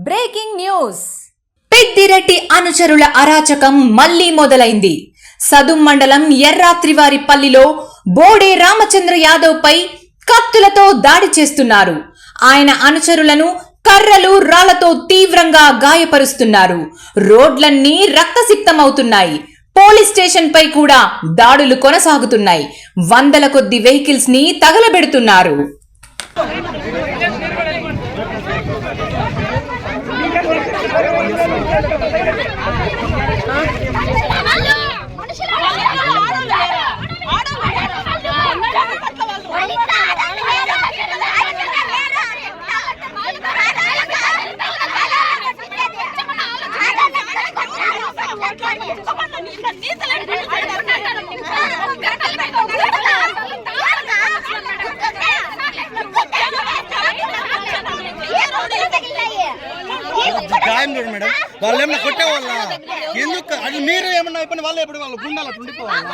Breaking news. Peddireddy అనుచరుల అరాచకం మళ్ళీ మొదలైంది. సదుం మండలం ఎర్రాత్రివారిపల్లిలో బోడే రామచంద్ర యాదవ్ పై కత్తులతో దాడి చేస్తున్నారు. ఆయన అనుచరులను కర్రలు రాళ్ళతో తీవ్రంగా గాయపరుస్తున్నారు. రోడ్లన్నీ రక్తసిక్తమవుతున్నాయి. పోలీస్ స్టేషన్ పై కూడా దాడులు కొనసాగుతున్నాయి. వందల కొద్ది వెహికల్స్ని తగలబెడుతున్నారు. గాయం చూడు మేడం. వాళ్ళు ఏమన్నా కొట్టేవాళ్ళ? ఎందుకు? అది మీరు ఏమన్నా అయిపోయిన వాళ్ళు ఎప్పుడు వాళ్ళు గుండాలి అట్లా ఉండిపోవాలి